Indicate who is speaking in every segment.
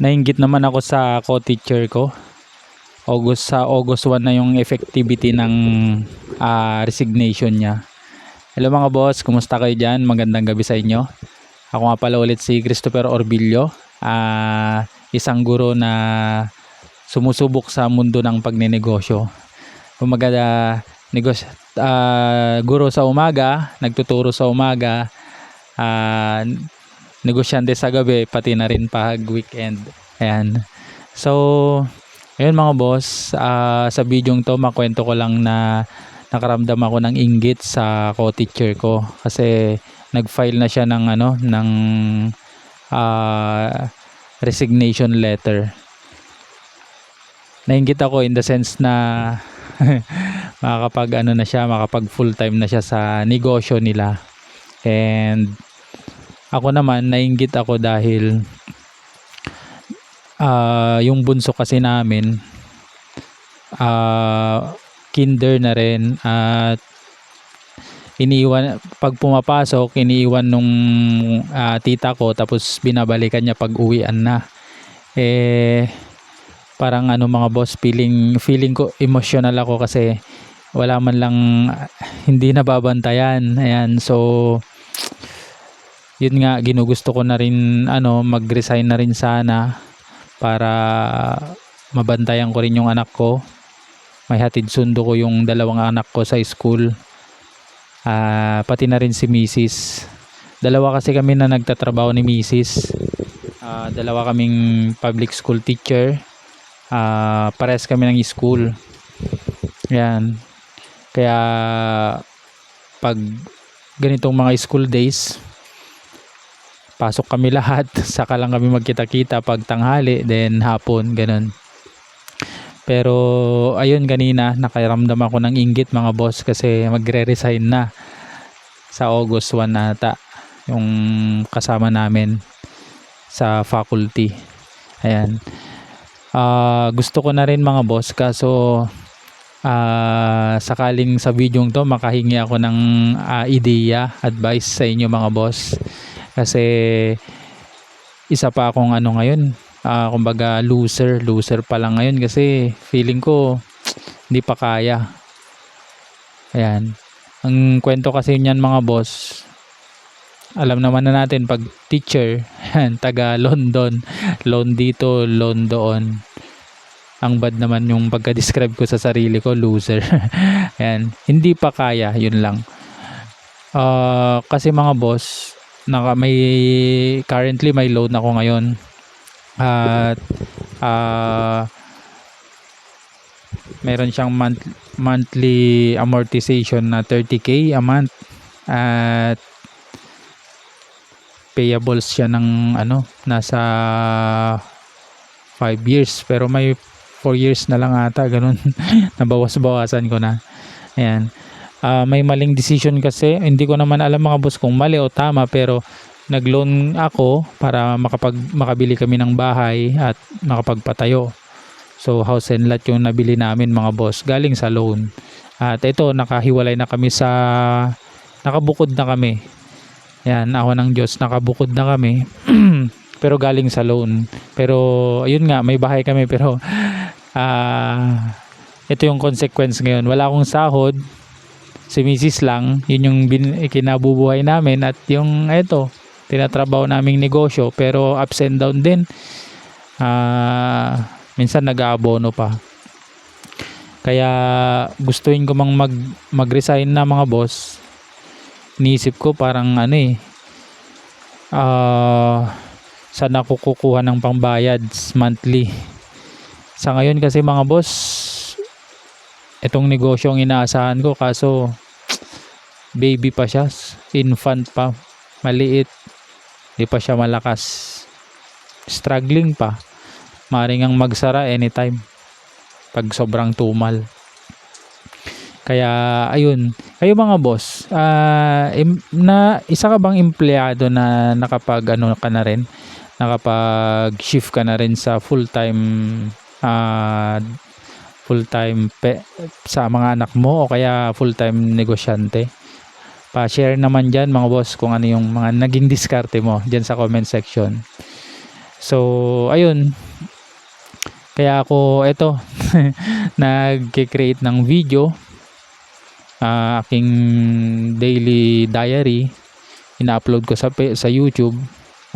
Speaker 1: nainggit naman ako sa co-teacher ko. August sa August 1 na yung effectivity ng ah, resignation niya. Hello mga boss, kumusta kayo dyan? Magandang gabi sa inyo. Ako nga pala ulit si Christopher Orbillo, ah, isang guro na sumusubok sa mundo ng pagnenegosyo. Kumaga, ah, negos ah, guro sa umaga, nagtuturo sa umaga, ah, negosyante sa gabi, pati na rin pag weekend. Ayan. So, ayun mga boss, ah, sa video to, makwento ko lang na nakaramdam ako ng inggit sa co-teacher ko kasi nag-file na siya ng ano ng ah, resignation letter. Nainggit ako in the sense na makakapag ano na siya, makapag full time na siya sa negosyo nila. And ako naman nainggit ako dahil ah yung bunso kasi namin ah kinder na rin at iniiwan pag pumapasok iniiwan nung ah, tita ko tapos binabalikan niya pag uwian na. Eh parang ano mga boss feeling feeling ko emotional ako kasi wala man lang hindi nababantayan ayan. So yun nga ginugusto ko na rin ano mag-resign na rin sana para mabantayan ko rin yung anak ko may hatid sundo ko yung dalawang anak ko sa school Ah, pati na rin si Mrs. Dalawa kasi kami na nagtatrabaho ni Mrs. Ah, dalawa kaming public school teacher. Ah, pares kami ng school. Yan. Kaya pag ganitong mga school days, pasok kami lahat, saka lang kami magkita-kita pag tanghali, then hapon, ganun. Pero ayun kanina nakaramdam ako ng inggit mga boss kasi magre-resign na sa August 1 nata yung kasama namin sa faculty. Ayan. Ah, gusto ko na rin mga boss kaso ah, sakaling sa video to makahingi ako ng ah, ideya, advice sa inyo mga boss. Kasi isa pa akong ano ngayon, ah, kumbaga loser, loser pa lang ngayon kasi feeling ko hindi pa kaya. Ayan. Ang kwento kasi niyan mga boss, alam naman na natin pag teacher, taga London, loan dito, loan doon. Ang bad naman yung pagka-describe ko sa sarili ko, loser. Ayan. Hindi pa kaya, yun lang. Ah, kasi mga boss, naka, may, currently may loan ako ngayon. At ah meron siyang month, monthly amortization na 30k a month. At payables siya ng ano nasa 5 years. Pero may 4 years na lang ata ganun. Nabawas-bawasan ko na. Ayan Ah, may maling decision kasi hindi ko naman alam mga boss kung mali o tama pero nag-loan ako para makapag makabili kami ng bahay at makapagpatayo. So house and lot yung nabili namin mga boss galing sa loan. At ito nakahiwalay na kami sa nakabukod na kami. Yan, ako ng Diyos nakabukod na kami. pero galing sa loan. Pero ayun nga may bahay kami pero ah ito yung consequence ngayon. Wala akong sahod. Si Mrs. lang, yun yung bin, kinabubuhay namin at yung ito, tinatrabaho naming negosyo pero ups and down din. Ah minsan nag-aabono pa. Kaya gustuin ko mang mag mag-resign na mga boss. Iniisip ko parang ano eh ah saan ako kukuha ng pangbayad monthly? Sa ngayon kasi mga boss itong negosyo ang inaasahan ko kaso baby pa siya. Infant pa. Maliit. Di pa siya malakas. Struggling pa. Maring ang magsara anytime. Pag sobrang tumal. Kaya ayun. Kayo mga boss ah, im- na isa ka bang empleyado na nakapag ano ka na rin? Nakapag shift ka na rin sa full time ah, full time pe, sa mga anak mo o kaya full time negosyante pa-share naman dyan mga boss kung ano yung mga naging diskarte mo dyan sa comment section. So, ayun. Kaya ako, eto, nag-create ng video. ah, aking daily diary. Ina-upload ko sa, sa YouTube.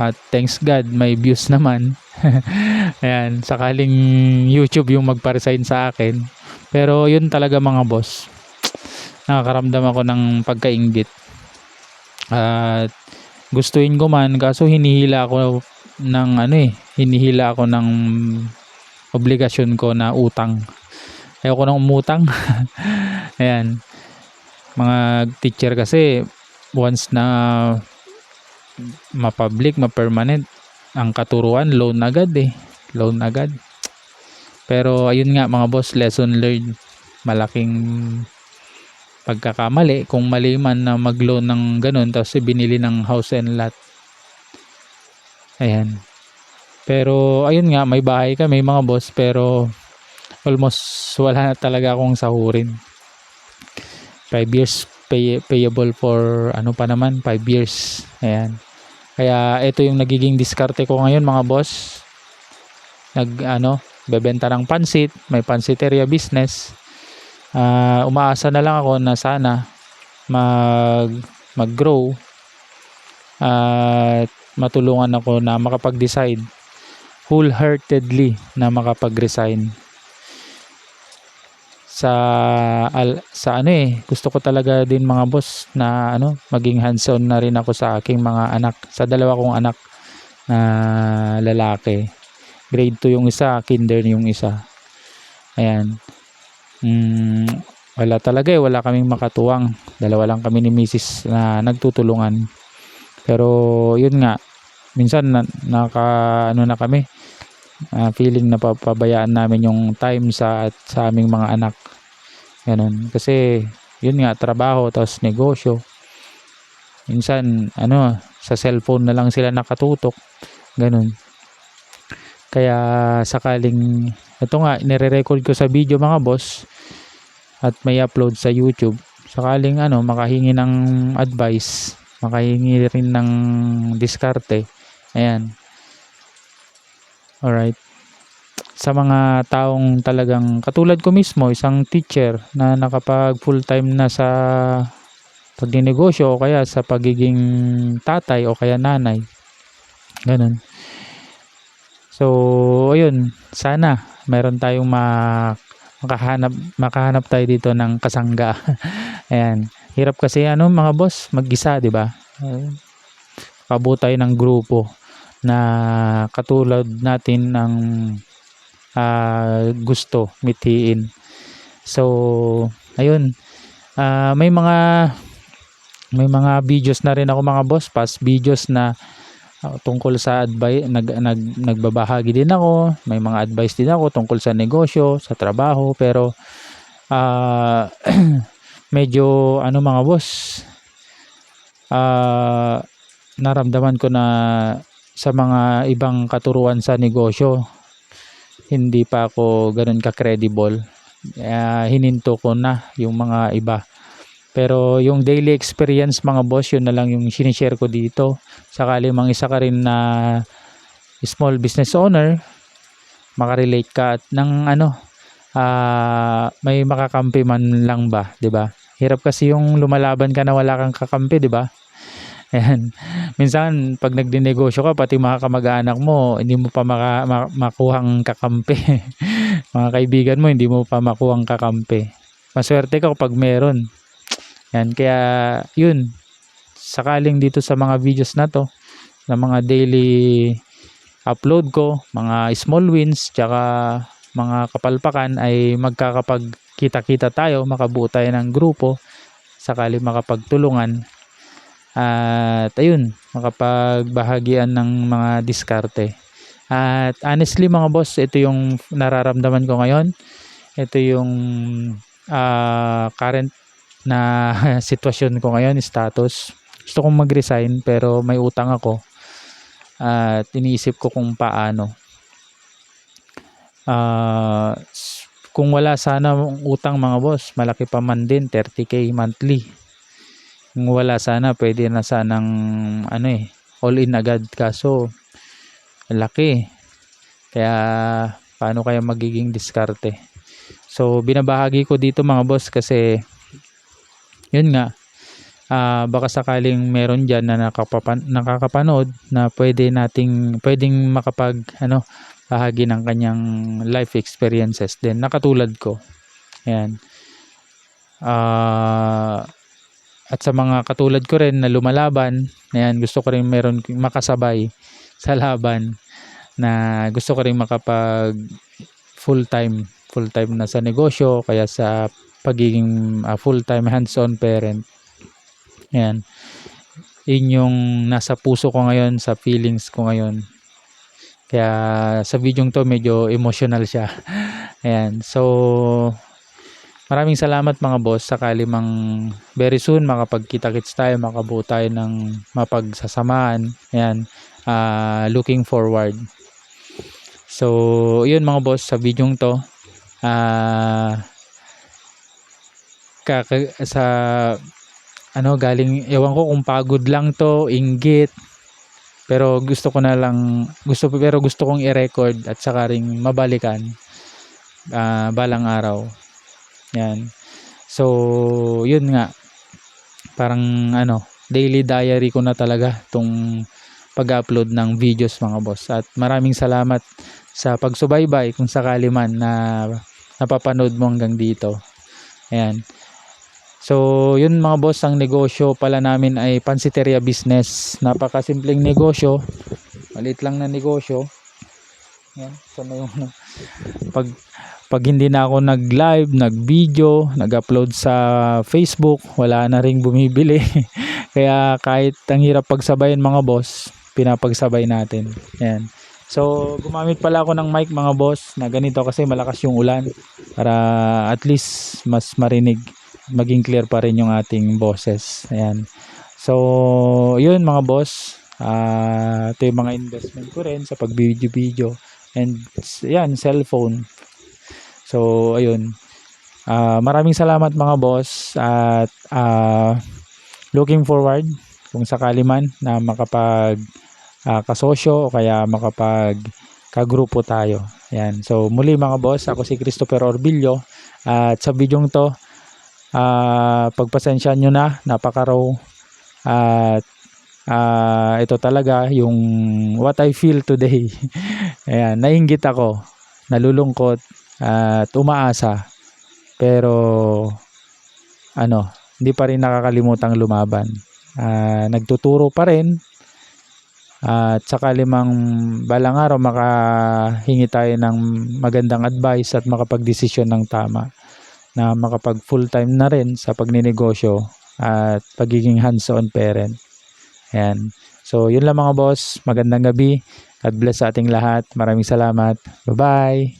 Speaker 1: At thanks God, may views naman. Ayan, sakaling YouTube yung magpa-resign sa akin. Pero yun talaga mga boss. Nakakaramdam ako ng pagkaingit. At gustuin ko man kaso hinihila ako ng ano eh, hinihila ako ng obligasyon ko na utang. Ayoko nang umutang. Ayan. Mga teacher kasi once na ma-public, ma-permanent, ang katuruan loan agad eh. Loan agad. Pero ayun nga mga boss, lesson learned. Malaking pagkakamali kung mali man na mag-loan ng ganun tapos binili ng house and lot. Ayan. Pero ayun nga, may bahay kami mga boss pero almost wala na talaga akong sahurin. 5 years pay, payable for ano pa naman, 5 years. Ayan. Kaya ito yung nagiging diskarte ko ngayon mga boss. Nag ano, bebenta ng pansit, may pansiteria business. Ah, umaasa na lang ako na sana mag mag-grow at matulungan ako na makapag-decide wholeheartedly na makapag-resign. Sa al, sa ano eh gusto ko talaga din mga boss na ano maging hands-on na rin ako sa aking mga anak sa dalawa kong anak na lalaki. Grade 2 yung isa kinder yung isa. Ayan mm, wala talaga eh. Wala kaming makatuwang. Dalawa lang kami ni Mrs. na nagtutulungan. Pero yun nga. Minsan na, naka ano na kami. Ah, feeling na papabayaan namin yung time sa sa aming mga anak. Ganun. Kasi yun nga trabaho tapos negosyo. Minsan ano sa cellphone na lang sila nakatutok. Ganun. Kaya sakaling ito nga nire-record ko sa video mga boss at may upload sa YouTube. Sakaling ano makahingi ng advice makahingi rin ng diskarte. Ayan. Alright. Sa mga taong talagang katulad ko mismo isang teacher na nakapag full time na sa pagninegosyo o kaya sa pagiging tatay o kaya nanay. Ganun. So ayun. Sana meron tayong ma makahanap makahanap tayo dito ng kasangga. Ayan. Hirap kasi ano mga boss mag-isa di ba? Uh, pabuo tayo ng grupo na katulad natin ng ah, gusto mithiin. So ayun. Ah, may mga may mga videos na rin ako mga boss. Past videos na tungkol sa advice nag, nag nagbabahagi din ako. May mga advice din ako tungkol sa negosyo sa trabaho pero ah medyo ano mga boss ah naramdaman ko na sa mga ibang katuruan sa negosyo hindi pa ako ganun ka-credible. Ah, hininto ko na yung mga iba pero yung daily experience mga boss yun na lang yung sinishare ko dito sakali mang isa ka rin na small business owner makarelate ka at ng ano ah, may makakampi man lang ba 'di ba hirap kasi yung lumalaban ka na wala kang kakampi 'di ba Ayan. Minsan, pag nagdinegosyo ka, pati mga kamag-anak mo, hindi mo pa maka, ma- makuhang kakampi. mga kaibigan mo, hindi mo pa makuhang kakampi. Maswerte ka kapag meron. Yan, kaya yun, sakaling dito sa mga videos na to, na mga daily upload ko, mga small wins, tsaka mga kapalpakan ay magkakapag kita-kita tayo, makabuo tayo ng grupo, sakali makapagtulungan. At ayun, makapagbahagian ng mga diskarte. At honestly mga boss, ito yung nararamdaman ko ngayon. Ito yung ah, current na sitwasyon ko ngayon, status. Gusto kong mag-resign pero may utang ako. At iniisip ko kung paano. S- kung wala sana ang utang mga boss, malaki pa man din, 30k monthly. Kung wala sana, pwede na sanang ano eh, all in agad. Kaso, laki. Kaya paano kaya magiging diskarte? So binabahagi ko dito mga boss kasi yun nga ah, baka sakaling meron diyan na nakapapan, nakakapanood na pwede nating pwedeng makapag ano bahagi ng kanyang life experiences din nakatulad ko. Ayan. Ah at sa mga katulad ko rin na lumalaban, ayan, gusto ko rin meron makasabay sa laban na gusto ko rin makapag full time full time na sa negosyo kaya sa pagiging ah, full time hands-on parent. Yan. Yun yung nasa puso ko ngayon sa feelings ko ngayon. Kaya sa video to medyo emotional siya. Ayan. So maraming salamat mga boss. Sakali mang very soon makapagkita-kits tayo makabuo tayo ng mapagsasamaan. Ayan. Ah, looking forward. So, yun mga boss, sa video to, ah kaka- sa ano galing ewan ko kung pagod lang to inggit pero gusto ko na lang gusto pero gusto kong i-record at saka ring mabalikan ah, balang araw yan so yun nga parang ano daily diary ko na talaga tong pag-upload ng videos mga boss at maraming salamat sa pagsubaybay kung sakali man na napapanood mo hanggang dito. Ayan. So, yun mga boss, ang negosyo pala namin ay pansiteria business. Napakasimpleng negosyo. Malit lang na negosyo. Ayan. So, na yung pag, pag hindi na ako nag-live, nag-video, nag-upload sa Facebook, wala na ring bumibili. Kaya kahit ang hirap pagsabayin mga boss, pinapagsabay natin. Ayan. So, gumamit pala ako ng mic mga boss na ganito kasi malakas yung ulan para at least mas marinig, maging clear pa rin yung ating boses. Ayan. So, yun mga boss. Ah, ito yung mga investment ko rin sa pag-video-video and yan, cellphone. So, ayun. Ah, maraming salamat mga boss at ah, looking forward kung sakali man na makapag ah, kasosyo o kaya makapag kagrupo tayo. Yan. So muli mga boss, ako si Christopher Orbillo at sa bidyong to ah, pagpasensya nyo na, napaka-raw at ah, ito talaga yung what I feel today. Ayan, nainggit ako, nalulungkot at umaasa. Pero ano, hindi pa rin nakakalimutang lumaban. Ah, nagtuturo pa rin at sakali mang balang araw makahingi tayo ng magandang advice at makapagdesisyon ng tama na makapag full time na rin sa pagninegosyo at pagiging hands-on parent. Ayan. So, yun lang mga boss. Magandang gabi. God bless sa ating lahat. Maraming salamat. Bye-bye.